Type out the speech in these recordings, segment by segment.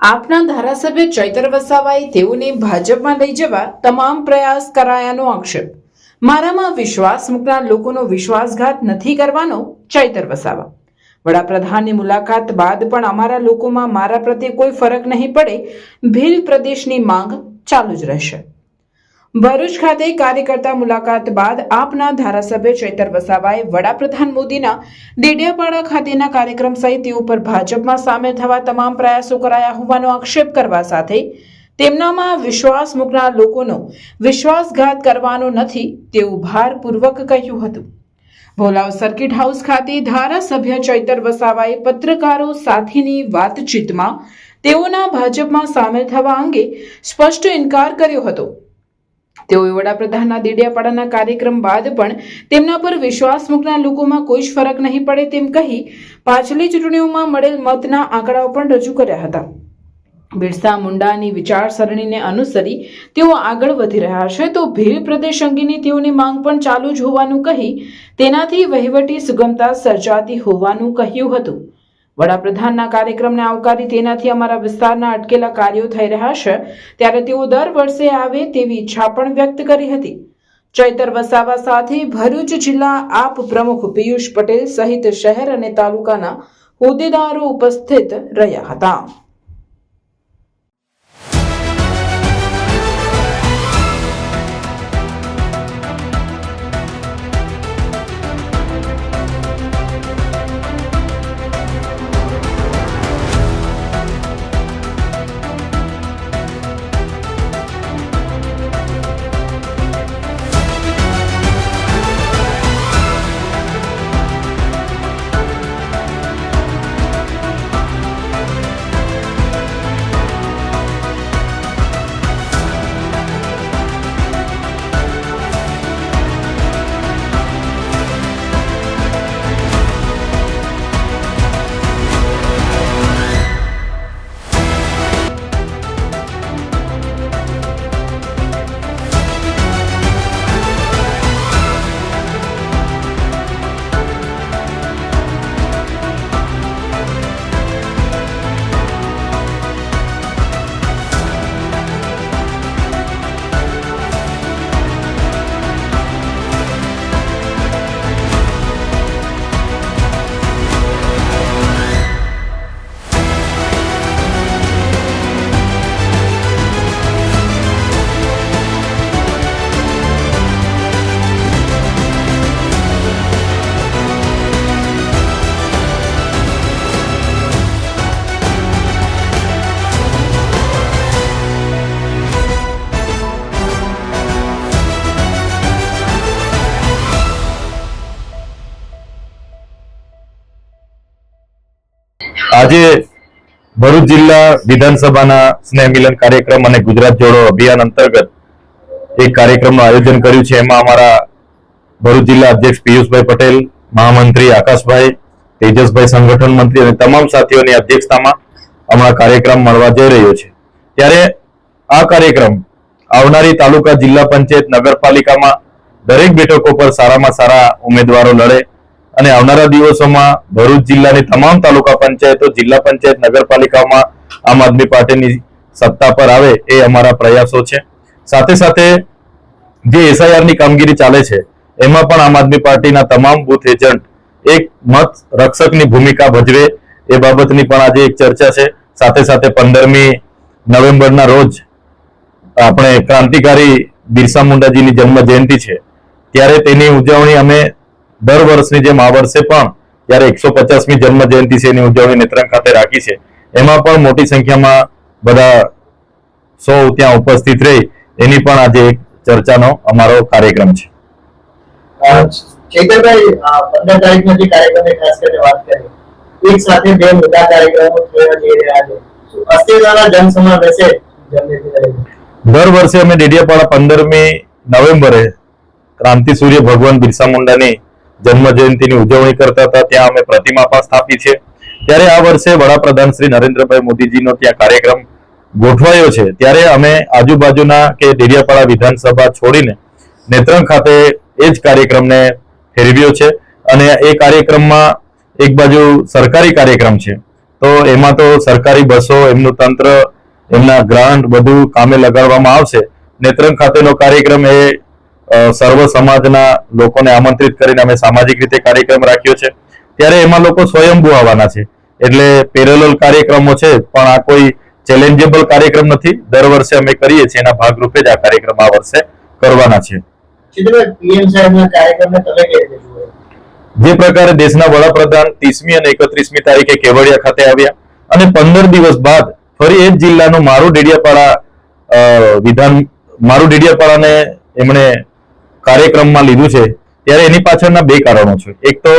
આપના ધારાસભ્ય ચૈતર વસાવાએ તેઓને ભાજપમાં લઈ જવા તમામ પ્રયાસ કરાયાનો આક્ષેપ. મારામાં વિશ્વાસ મૂકનાર લોકોનો વિશ્વાસઘાત નથી કરવાનો ચૈતર વસાવા. વડાપ્રધાનની મુલાકાત બાદ પણ અમારા લોકોમાં મારા પ્રત્યે કોઈ ફરક નહીં પડે. ભીલ પ્રદેશની માંગ ચાલુ જ રહેશે. ભરૂચ ખાતે કાર્યકર્તા મુલાકાત બાદ આપના ધારાસભ્ય ચૈતર વસાવાએ વડાપ્રધાન મોદીના ડેડિયાપાડા ખાતેના કાર્યક્રમ સહિત તેઓ પર ભાજપમાં સામેલ થવા તમામ પ્રયાસો કરાયા હોવાનો આક્ષેપ કરવા સાથે તેમનામાં વિશ્વાસ મૂકનાર લોકોનો વિશ્વાસઘાત કરવાનો નથી તેવું ભારપૂર્વક કહ્યું હતું. ભોલાવ સર્કિટ હાઉસ ખાતે ધારાસભ્ય ચૈતર વસાવાએ પત્રકારો સાથેની વાતચીતમાં તેઓના ભાજપમાં સામેલ થવા અંગે સ્પષ્ટ ઇનકાર કર્યો હતો. તેઓએ વડાપ્રધાનના દેડિયાપાડાના કાર્યક્રમ બાદ પણ તેમના પર વિશ્વાસ મૂકનાર લોકોમાં કોઈ જ ફરક નહીં પડે તેમ કહી પાછલી ચૂંટણીઓમાં મળેલ મતના આંકડાઓ પણ રજૂ કર્યા હતા. બિરસા મુંડાની વિચારસરણીને અનુસરી તેઓ આગળ વધી રહ્યા છે તો ભીલ પ્રદેશ અંગેની તેઓની માંગ પણ ચાલુ જ હોવાનું કહી તેનાથી વહીવટી સુગમતા સર્જાતી હોવાનું કહ્યું હતું. વડાપ્રધાનના કાર્યક્રમને આવકારી તેનાથી અમારા વિસ્તારના અટકેલા કાર્યો થઈ રહ્યા છે. ત્યારે તેઓ દર વર્ષે આવે તેવી ઈચ્છા પણ વ્યક્ત કરી હતી. ચૈતર વસાવા સાથે ભરૂચ જિલ્લા આપ પ્રમુખ પિયુષ પટેલ સહિત શહેર અને તાલુકાના હોદ્દેદારો ઉપસ્થિત રહ્યા હતા. આજે ભરૂચ જિલ્લા વિધાનસભાના સ્નેહ મિલન કાર્યક્રમ અને ગુજરાત જોડો અભિયાન અંતર્ગત એક કાર્યક્રમનું આયોજન કર્યું છે. એમાં અમારા ભરૂચ જિલ્લા અધ્યક્ષ પિયુષભાઈ પટેલ, મહામંત્રી આકાશભાઈ, તેજસભાઈ સંગઠન મંત્રી અને તમામ સાથીઓની અધ્યક્ષતામાં હમણાં કાર્યક્રમ મળવા જઈ રહ્યો છે. ત્યારે આ કાર્યક્રમ આવનારી તાલુકા જિલ્લા પંચાયત નગરપાલિકામાં દરેક બેઠકો પર સારામાં સારા ઉમેદવારો લડે અને આવનારા દિવસોમાં ભરૂચ જિલ્લાની તમામ તાલુકા પંચાયતો, જિલ્લા પંચાયત, નગરપાલિકામાં આમ આદમી પાર્ટીની સત્તા પર આવે એ અમારા પ્રયાસો છે. સાથે સાથે જે એસઆઈઆરની કામગીરી ચાલે છે, એમાં પણ આમ આદમી પાર્ટીના તમામ બુથ એજન્ટ એક મત રક્ષકની ભૂમિકા ભજવે એ બાબતની પણ આજે એક ચર્ચા છે. સાથે સાથે પંદરમી નવેમ્બરના રોજ આપણે ક્રાંતિકારી બિરસા મુંડાજીની જન્મ જયંતિ છે. ત્યારે તેની ઉજવણી અમે દર વર્ષની જેમ આ વર્ષે પણ ત્યારે એકસો પચાસમી જન્મ જયંતિ છે એની ઉજવણી નેત્રંગ ખાતે રાખી છે એમાં પણ મોટી સંખ્યામાં બધા સૌ ત્યાં ઉપસ્થિત રહી. એની પણ આજે એક ચર્ચાનો અમારો કાર્યક્રમ છે. ચેતરભાઈ પંદર તારીખનો જે કાર્યક્રમની ખાસ કરીને વાત કરી એક સાથે બે મોટા કાર્યક્રમો થવા જઈ રહ્યા છે. અસ્તિત્વના દર વર્ષે અમે ડેડિયાપાડા પંદરમી નવેમ્બરે ક્રાંતિ સૂર્ય ભગવાન બિરસા મુંડાની જન્મ જયંતિની ઉજવણી કરતા હતા, ત્યાં અમે પ્રતિમા પણ સ્થાપી છે. ત્યારે આ વર્ષે વડાપ્રધાન શ્રી નરેન્દ્રભાઈ મોદીજીનો ત્યાં કાર્યક્રમ ગોઠવાયો છે. ત્યારે અમે આજુબાજુના કે ડેડિયાપાડા વિધાનસભા છોડીને નેત્રંગ ખાતે એ જ કાર્યક્રમને ફેરવ્યો છે અને એ કાર્યક્રમમાં એક બાજુ સરકારી કાર્યક્રમ છે. તો એમાં તો સરકારી બસો, એમનું તંત્ર, એમના ગ્રાન્ટ બધું કામે લગાડવામાં આવશે. નેત્રંગ ખાતેનો કાર્યક્રમ એ સર્વ સમાજના લોકોને આમંત્રિત કરીને અમે સામાજિક રીતે કાર્યક્રમ રાખ્યો છે. ત્યારે એમાં લોકો સ્વયંભૂ આવવાના છે. એટલે પેરેલલ કાર્યક્રમો છે પણ આ કોઈ ચેલેન્જેબલ કાર્યક્રમ નથી. દર વર્ષે અમે કરીએ છીએ એના ભાગરૂપે જ આ કાર્યક્રમ આ વર્ષે કરવાના છે? જે પ્રકારે દેશના વડાપ્રધાન ત્રીસમી અને એકત્રીસમી તારીખે કેવડિયા ખાતે આવ્યા અને પંદર દિવસ બાદ ફરી એ જ જિલ્લાનું મારું ડેડિયાપાડા વિધાન મારું ડેડિયાપાડાને એમણે કાર્યક્રમમાં લીધું છે, ત્યારે એની પાછળના બે કારણો છે. એક તો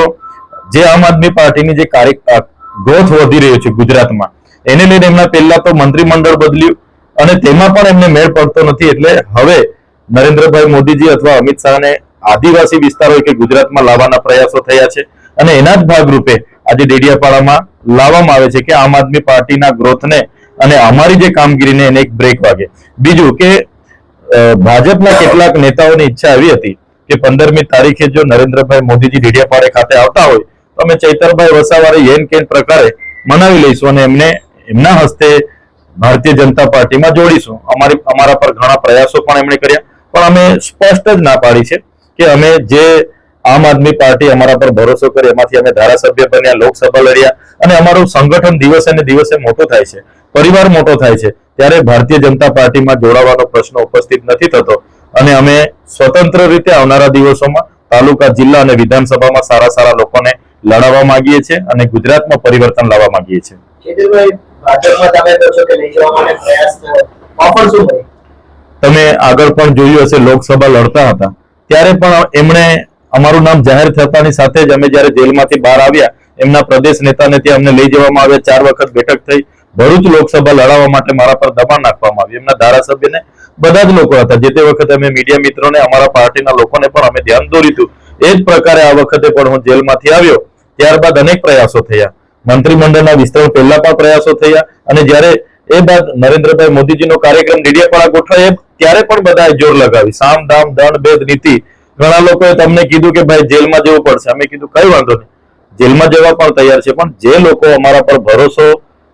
જે આમ આદમી પાર્ટીની જે કાર્ય ગ્રોથ વધી રહ્યો છે ગુજરાતમાં, એને લઈને એમના પહેલા તો મંત્રીમંડળ બદલ્યું અને તેમાં પણ એમને મેળ પડતો નથી, એટલે હવે નરેન્દ્રભાઈ મોદીજી અથવા અમિત શાહને આદિવાસી વિસ્તારો કે ગુજરાતમાં લાવવાના પ્રયાસો થયા છે અને એના જ ભાગરૂપે આજે ડેડિયાપાડામાં લાવવામાં આવે છે કે આમ આદમી પાર્ટીના ગ્રોથને અને અમારી જે કામગીરીને એને એક બ્રેક વાગે. બીજું કે ભાજપના કેટલાક નેતાઓની ઈચ્છા એવી હતી કે પંદરમી તારીખે જો નરેન્દ્રભાઈ મોદીજી ડેડિયાપાડે ખાતે આવતા હોય, તો અમે ચૈતરભાઈ વસાવારે યેન કેન પ્રકારે મનાવી લઈશું અને એમને એમના હસ્તે ભારતીય જનતા પાર્ટીમાં જોડીશું. અમારી, અમારા પર ઘણા પ્રયાસો પણ એમણે કર્યા. પણ અમે સ્પષ્ટ જ ના પાડી છે કે અમે જે આમ આદમી પાર્ટી અમારા પર ભરોસો કરે, એમાંથી અમે ધારાસભ્ય બન્યા, લોકસભા લડ્યા અને અમારું સંગઠન દિવસે ને દિવસે મોટો થાય છે. પરિવાર મોટો થાય છે. ત્યારે ભારતીય જનતા પાર્ટીમાં જોડાવાનો પ્રશ્ન ઉપસ્થિત નથી થતો. અને અમે સ્વતંત્ર રીતે આવનારા દિવસોમાં તાલુકા જિલ્લા અને વિધાનસભામાં સારા સારા લોકોને લડાવવા માંગીએ છીએ અને ગુજરાતમાં પરિવર્તન લાવવા માંગીએ છીએ. તમે આગળ પણ જોયું હશે લોકસભા લડતા હતા. ત્યારે પણ એમણે અમારું નામ જાહેર થતાની સાથે જ અમે જ્યારે જેલમાંથી બહાર આવ્યા એમના પ્રદેશ નેતાને ત્યાં અમને લઈ જવામાં આવ્યા. ચાર વખત બેઠક થઈ. ભરૂચ લોકસભા લડાવવા માટે મારા પર દબાણ નાખવામાં આવ્યું એમના ધારાસભ્યને બધા જ લોકો હતા. જે તે વખતે અમે મીડિયા મિત્રોને, અમારા પાર્ટીના લોકોને પણ અમે ધ્યાન દોર્યું હતું. એ જ પ્રકારે આ વખતે પણ હું જેલમાંથી આવ્યો. ત્યારબાદ અનેક પ્રયાસો થયા. મંત્રીમંડળના વિસ્તરણ પહેલા પણ પ્રયાસો થયા અને જ્યારે એ બાદ નરેન્દ્રભાઈ મોદીજીનો કાર્યક્રમ ડીડીયાપાડા ગોઠવાય ત્યારે પણ બધાએ જોર લગાવી. સામ, દામ, દંડ, ભેદ, નીતિ. ઘણા લોકોએ તમને કીધું કે ભાઈ જેલમાં જવું પડશે. અમે કીધું, કઈ વાંધો નહીં. જેલમાં જવા પણ તૈયાર છે. પણ જે લોકો અમારા પર ભરોસો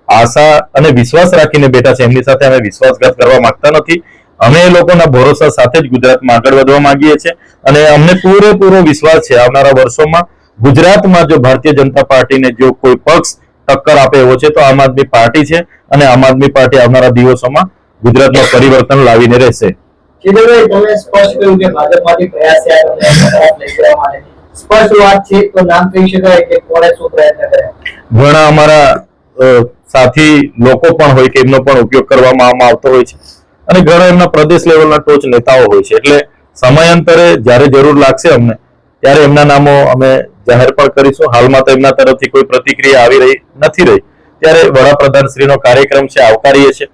આશા અને વિશ્વાસ રાખીને બેઠા છે. એમની સાથે અમે વિશ્વાસઘાત કરવા માંગતા નથી. અમે એ લોકોના ભરોસા સાથે જ ગુજરાતમાં આગળ વધવા માંગીએ છીએ અને અમને પૂરેપૂરો વિશ્વાસ છે આવનારા વર્ષોમાં ગુજરાતમાં જો ભારતીય જનતા પાર્ટીને જો કોઈ પક્ષ ટક્કર આપે એવો છે તો આમ આદમી પાર્ટી છે અને આમ આદમી પાર્ટી આવનારા દિવસોમાં ગુજરાતમાં પરિવર્તન લાવીને રહેશે. ઘણા અમારા સાથી લોકો પણ હોય કે એમનો પણ ઉપયોગ કરવામાં આવતો હોય છે. અને ઘણા એમના પ્રદેશ લેવલના ટોચ નેતાઓ હોય છે. એટલે સમયાંતરે જ્યારે જરૂર લાગશે અમને, ત્યારે એમના નામો અમે જાહેર પણ કરીશું. હાલમાં તો એમના તરફથી કોઈ પ્રતિક્રિયા આવી રહી નથી રહી. ત્યારે વડાપ્રધાન શ્રીનો કાર્યક્રમ છે, આવકારીએ છીએ.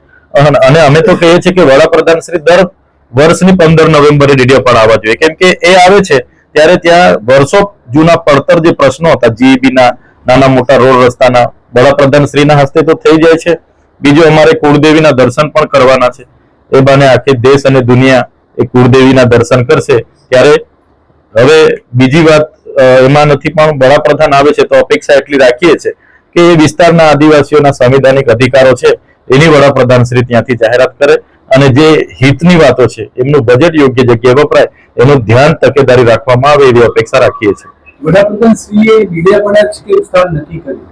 અને અમે તો કહીએ છીએ કે વડાપ્રધાન શ્રી દર વર્ષની પંદર નવેમ્બરે રેડિયો પણ આવવા જોઈએ. કેમ કે એ આવે છે, ત્યારે ત્યાં વર્ષો જૂના પડતર જે પ્રશ્નો હતા જીઈબીના નાના મોટા રોડ રસ્તાના વડાપ્રધાન શ્રીના હસ્તે તો થઈ જાય છે. બીજું અમારે કુળદેવીના દર્શન પણ કરવાના છે. એ બાને આખી દેશ અને દુનિયા એ કુળદેવીના દર્શન કરશે. ત્યારે હવે બીજી વાત એમાં નથી પણ વડાપ્રધાન આવે છે તો અપેક્ષા એટલી રાખીએ છે કે એ વિસ્તારના આદિવાસીઓના સંવિધાનિક અધિકારો છે એની વડાપ્રધાન શ્રી ત્યાંથી જાહેરાત કરે અને જે હિતની વાતો છે, એમનું બજેટ યોગ્ય જગ્યાએ વપરાય, એનું ધ્યાન તકેદારી રાખવામાં આવે એવી અપેક્ષા રાખીએ છીએ. વડાપ્રધાન શ્રીએ મીડિયા પર નથી કર્યું.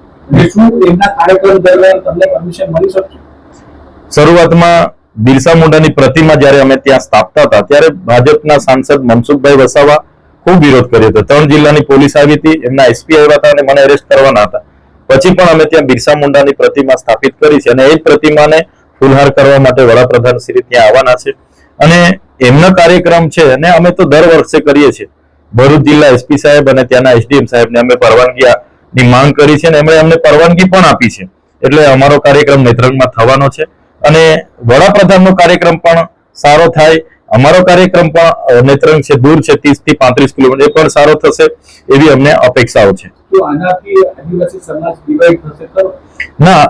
શરૂઆતમાં બિરસા મુંડાની પ્રતિમા જ્યારે અમે ત્યાં સ્થાપતા હતા, ત્યારે ભાજપના સાંસદ મનસુખભાઈ વસાવા ખૂબ વિરોધ કર્યો હતો. ત્રણ જિલ્લાની પોલીસ આવી હતી, એમના એસપી આવ્યા હતા અને મને એરેસ્ટ કરવાના હતા. પછી પણ અમે ત્યાં બિરસા મુંડાની પ્રતિમા સ્થાપિત કરી છે અને એ પ્રતિમાને ફુલહાર કરવા માટે વડાપ્રધાન શ્રી ત્યાં આવવાના છે. અને એમનો કાર્યક્રમ છે અને અમે તો દર વર્ષે કરીએ છીએ. ભરૂચ જિલ્લા એસપી સાહેબ અને ત્યાંના એસડીએમ સાહેબને અમે પરવાનગી ની માંગ કરી છે અને એમણે અમને પરવાનગી પણ આપી છે. એટલે અમારો કાર્યક્રમ નેત્રંગમાં થવાનો છે. અને વડાપ્રધાનનો કાર્યક્રમ પણ સારો થાય. અમારો કાર્યક્રમ પણ નેત્રંગ છે દૂર છે ત્રીસથી પાંત્રીસ કિલોમીટર. એ પણ સારો થશે એવી અમને અપેક્ષાઓ છે. ના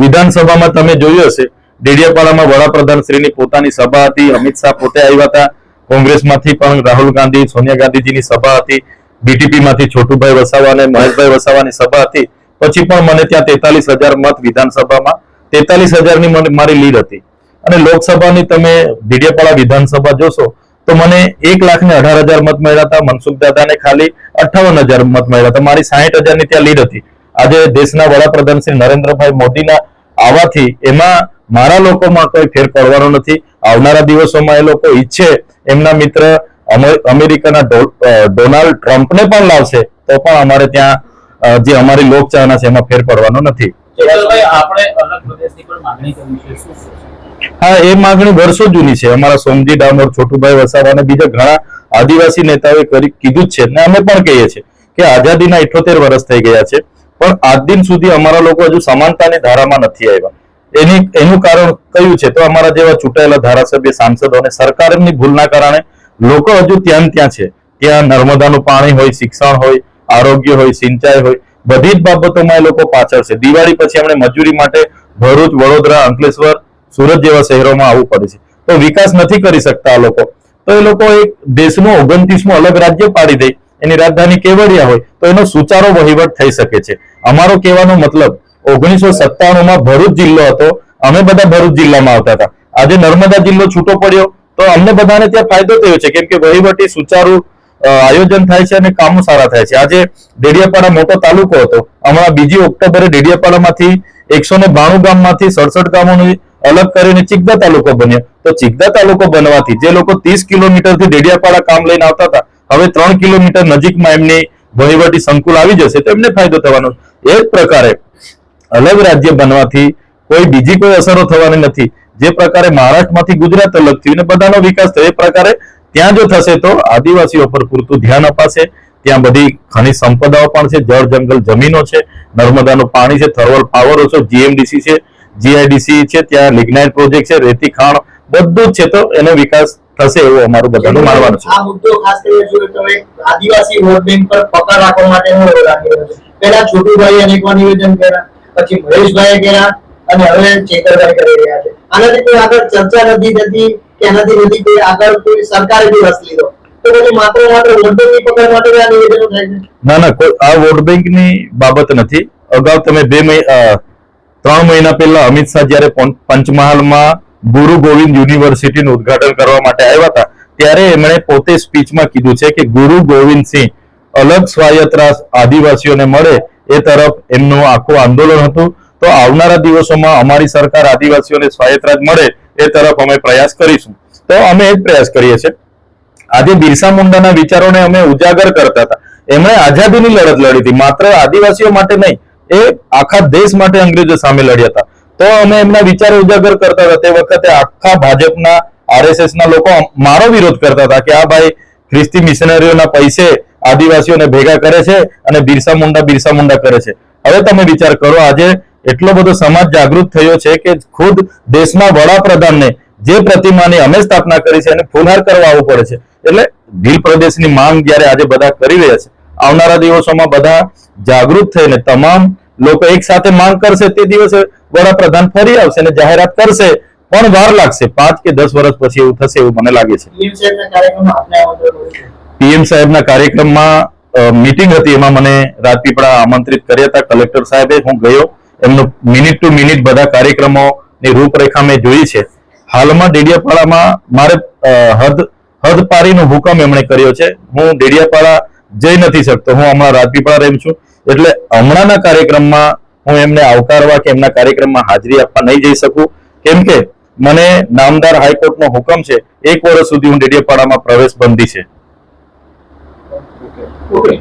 વિધાનસભામાં તમે જોયું હશે. ડેડિયાપાડામાં વડાપ્રધાન શ્રીની પોતાની સભા હતી. અમિત શાહ પોતે આવ્યા હતા. કોંગ્રેસમાંથી પણ રાહુલ ગાંધી સોનિયા ગાંધીજીની સભા હતી. બીટીપી માંથી છોટુભાઈ વસાવા અને મહેશભાઈ વસાવાની સભા હતી. પછી પણ મને ત્યાં તેતાલીસ હજાર મત વિધાનસભામાં, તેતાલીસ હજારની મારી લીડ હતી. અને લોકસભાની તમે ભીડિયાપાડા વિધાનસભા જોશો, તો મને એક લાખ ને અઢાર હજાર મત મળ્યા હતા, મનસુખ દાદાને ખાલી અઠાવન હજાર મત મળ્યા હતા. મારી સાહીઠ હજારની ત્યાં લીડ હતી. આજે દેશના વડાપ્રધાન શ્રી નરેન્દ્રભાઈ મોદીના આવવાથી એમાં મારા લોકોમાં કોઈ ફેર પડવાનો નથી. આવનારા દિવસોમાં એ લોકો ઈચ્છે, એમના મિત્ર અમેરિકાના ડોનાલ્ડ ટ્રમ્પને પણ લાવશે તો પણ અમારે ત્યાં જે અમારી લોકચાહના છે એમાં ફેર પડવાનો નથી. હા એ માંગણી વર્ષો જૂની છે. અમારા સોમજી ડામોર છોટુભાઈ વસાવા અને બીજા ઘણા આદિવાસી નેતાઓએ કરી કીધું જ છે. ને અમે પણ કહીએ છીએ કે આઝાદીના ઇઠોતેર વર્ષ થઈ ગયા છે પણ આજ દિન સુધી અમારા લોકો હજુ સમાનતાની ધારામાં નથી આવ્યા. એની એનું કારણ કયું છે? તો અમારા જેવા ચૂંટાયેલા ધારાસભ્ય સાંસદો અને સરકારની ભૂલના કારણે લોકો હજુ ત્યાં ત્યાં છે. ત્યાં નર્મદાનું પાણી હોય, શિક્ષણ હોય, આરોગ્ય હોય, સિંચાઈ હોય, બધી જ બાબતોમાં એ લોકો પાછળ છે. દિવાળી પછી એમણે મજૂરી માટે ભરૂચ, વડોદરા, અંકલેશ્વર, સુરત જેવા શહેરોમાં આવવું પડે છે. તો વિકાસ નથી કરી શકતા આ લોકો. તો એ લોકો એક દેશનું ઓગણત્રીસમું અલગ રાજ્ય પાડી દે. એની રાજધાની કેવડિયા હોય, તો એનો સુચારો વહીવટ થઈ શકે છે. અમારો કહેવાનો મતલબ, ઓગણીસો સત્તાણું ભરૂચ જિલ્લો હતો. અમે બધા ભરૂચ જિલ્લામાં આવતા હતા. આજે નર્મદા જિલ્લો છૂટો પડ્યો. તો અમને બધાને ત્યાં ફાયદો થયો છે, કેમ કે વહીવટી, સુચારુ આયોજન થાય છે અને કામો સારા થાય છે. આજે ડેડિયાપાડા મોટો તાલુકો હતો. હમણાં બીજી ઓક્ટોબરે ડેડિયાપાડામાંથી એકસો ને બાણું ગામમાંથી સડસઠ ગામોની અલગ કરીને ચિકદા તાલુકો બન્યો. તો ચિકદા તાલુકો બનવાથી જે લોકો ત્રીસ કિલોમીટરથી ડેડિયાપાડા કામ લઈને આવતા હતા, હવે ત્રણ કિલોમીટર નજીકમાં એમની વહીવટી સંકુલ આવી જશે, તો એમને ફાયદો થવાનો એ જ પ્રકારે અલગ રાજ્ય બનવાથી કોઈ બીજી કોઈ અસરો થવાની નથી. જે પ્રકારે મહારાષ્ટ્રમાંથી ગુજરાત અલગ થયું ને બધાનો વિકાસ થયો, એ પ્રકારે ત્યાં જો થશે તો આદિવાસીઓ પર પૂરતું ધ્યાન અપાશે. ત્યાં બધી ખનિજ સંપદાઓ પણ છે, જળ જંગલ જમીનો છે, નર્મદાનું પાણી છે, થર્મલ પાવરો છે, જીએમડીસી છે, જીઆઈડીસી છે, ત્યાં લિગ્નાઇટ પ્રોજેક્ટ છે, રેતી ખાણ, બધું જ છે તો એનો વિકાસ થશે એવું અમારું બધાનું માનવાનું છે. આ મુદ્દો ખાસ કરીને જો તમે આદિવાસી વોટ બેંક પર પકડ રાખવા માટે હું રહ્યો છે. પહેલા છોટુભાઈ અનેકવાર નિવેદન કર્યા, પછી મહેશભાઈએ કર્યા, અને હવે ચેતરભાઈ કરી રહ્યા છે. આનાથી કોઈ આગળ ચર્ચા નથી થતી કે આનાથી નથી કોઈ આગળ કોઈ સરકારે બી રસ લીધો. તો પછી માત્ર માત્ર વોટ બેંકની પકડ માટે આ નિવેદનો થાય છે? ના ના, કોઈ આ વોટ બેંકની બાબત નથી. અગાઉ તમે બે મહિના ત્રણ મહિના પહેલા અમિત શાહ જ્યારે પંચમહાલમાં ગુરુ ગોવિંદ યુનિવર્સિટીનું ઉદ્ઘાટન કરવા માટે આવ્યા હતા, ત્યારે એમણે પોતે સ્પીચમાં કીધું છે કે ગુરુ ગોવિંદ સિંહ અલગ સ્વાયત્ત આદિવાસીઓને મળે એ તરફ એમનું આખું આંદોલન હતું. તો આવનારા દિવસોમાં અમારી સરકાર આદિવાસીઓને સ્વાયત્ત રાજ મળે એ તરફ અમે પ્રયાસ કરીશું. તો અમે એ જ પ્રયાસ કરીએ છીએ. આજે બિરસા મુંડાના વિચારોને અમે ઉજાગર કરતા હતા. એમણે આઝાદીની લડત લડી હતી. માત્ર આદિવાસીઓ માટે નહીં, એ આખા દેશ માટે અંગ્રેજો સામે લડ્યા હતા. તો અમે એમના વિચારો ઉજાગર કરતા હતા. તે વખતે આખા ભાજપના આરએસએસ ના લોકો મારો વિરોધ કરતા હતા કે આ ભાઈ ખ્રિસ્તી મિશનરીઓના પૈસે આદિવાસીઓને ભેગા કરે છે અને બિરસા મુંડા બિરસા મુંડા કરે છે. હવે તમે વિચાર કરો, આજે એટલો બધો સમાજ જાગૃત થયો છે કે ખુદ દેશના વડાપ્રધાનને જે પ્રતિમાની અમે સ્થાપના કરી છે એને ફુલહાર કરવા આવવું પડે છે. એટલે ગીર પ્રદેશની માંગ જ્યારે આજે બધા કરી રહ્યા છે આવનારા દિવસોમાં બધા જાગૃત થઈને તમામ લોકો એક સાથે માંગ કરશે તે દિવસે વડાપ્રધાન ફરી આવશે અને જાહેરાત કરશે. પણ વાર લાગશે પાંચ કે દસ વર્ષ પછી એવું થશે એવું મને લાગે છે. પીએમ સાહેબના કાર્યક્રમમાં મીટિંગ હતી એમાં મને રાજપીપળા આમંત્રિત કર્યા હતા. કલેક્ટર સાહેબે હું ગયો. એમનું મિનિટ ટુ મિનિટ બધા કાર્યક્રમોની રૂપરેખા મેં જોઈ છે. હાલમાં ડેડિયાપાડામાં મારે હદ હદ પારીનો હુકમ એમણે કર્યો છે. હું ડેડિયાપાડા જઈ નથી શકતો. હું હમણાં રાજપીપળા રહી છું. એટલે હમણાંના કાર્યક્રમમાં હું એમને આવકારવા કે એમના કાર્યક્રમમાં હાજરી આપવા નહીં જઈ શકું. કેમ કે મને નામદાર હાઈકોર્ટનો હુકમ છે. એક વર્ષ સુધી હું ડેડિયાપાડામાં પ્રવેશ બંધી છે. ઓકે